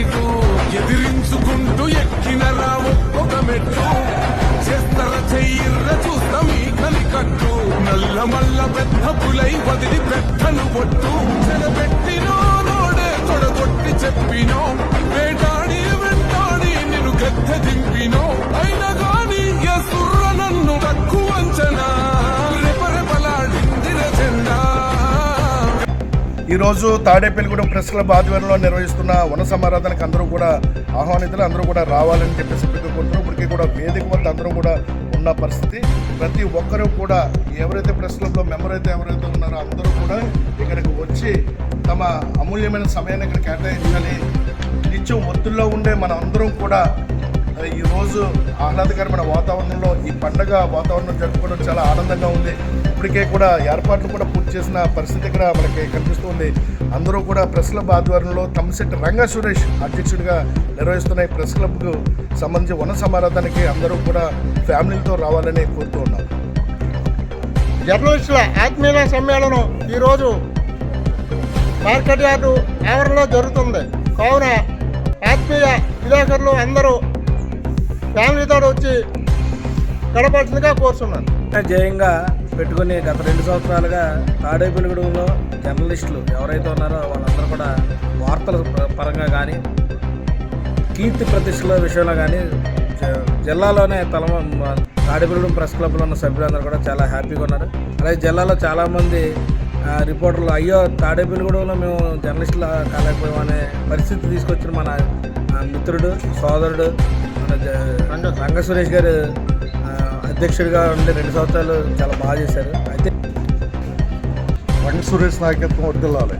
నీకు ఎదిరించుకుంటూ ఎక్కినరా ఒక్కొక్క మెట్టు. చేస్తర చెయ్యిర్ర చూస్తాం ఈ కనికట్టు. నల్ల మల్ల పెద్ద పులై వదిలి పెట్టను పొట్టు ఈరోజు తాడేపల్లిగూడెం ప్రెస్ క్లబ్ ఆధ్వర్యంలో నిర్వహిస్తున్న వన సమారాధనకు అందరూ కూడా ఆహ్వానితులు అందరూ కూడా రావాలని చెప్పేసి కోరుతున్నారు ఇప్పటికీ కూడా వేదిక వద్ద అందరూ కూడా ఉన్న పరిస్థితి. ప్రతి ఒక్కరూ కూడా ఎవరైతే ప్రెస్ క్లబ్లో మెంబర్ అయితే ఎవరైతే ఉన్నారో అందరూ కూడా ఇక్కడికి వచ్చి తమ అమూల్యమైన సమయాన్ని ఇక్కడ కేటాయించాలి. నిత్యం ఒత్తిడిలో ఉండే మన అందరం కూడా ఈ రోజు ఆహ్లాదకరమైన వాతావరణంలో ఈ పండగ వాతావరణం జరుపుకోవడం చాలా ఆనందంగా ఉంది. ఇప్పటికే కూడా ఏర్పాట్లు కూడా పూర్తి చేసిన పరిస్థితి ఇక్కడ మనకి కనిపిస్తుంది. అందరూ కూడా ప్రెస్ క్లబ్ ఆధ్వర్యంలో తమ్మిశెట్టి రంగ సురేష్ అధ్యక్షుడిగా నిర్వహిస్తున్న ఈ ప్రెస్ క్లబ్కు సంబంధించి వన సమారాధానికి అందరూ కూడా ఫ్యామిలీతో రావాలని కోరుతూ ఉన్నాం. జర్నలిస్టుల ఆత్మీయ సమ్మేళనం ఈరోజు మార్కెట్ యార్డు ఆవరణలో జరుగుతుంది. కావున ఆత్మీయ విలేకరులు అందరూ ఫ్యామిలీతో వచ్చి గడపాల్సిందిగా కోరుతున్నాను జయంగా పెట్టుకుని గత రెండు సంవత్సరాలుగా తాడేపల్లిగూడెంలో జర్నలిస్టులు ఎవరైతే ఉన్నారో వాళ్ళందరూ కూడా వార్తల పరంగా కానీ కీర్తి ప్రతిష్టల విషయంలో కానీ జిల్లాలోనే తల తాడేపల్లిగూడెం ప్రెస్ క్లబ్లో ఉన్న సభ్యులందరూ కూడా చాలా హ్యాపీగా ఉన్నారు. అలాగే జిల్లాలో చాలామంది రిపోర్టర్లు అయ్యో తాడేపల్లిగూడెంలో మేము జర్నలిస్టులు కాలేకపోయామనే పరిస్థితి తీసుకొచ్చిన మన మిత్రుడు సోదరుడు మన రంగ సురేష్ గారు అధ్యక్షుడిగా ఉండే రెండు సంవత్సరాలు చాలా బాగా చేశారు. అయితే రంగ సురేష్ నాయకత్వం వర్దిల్లాలి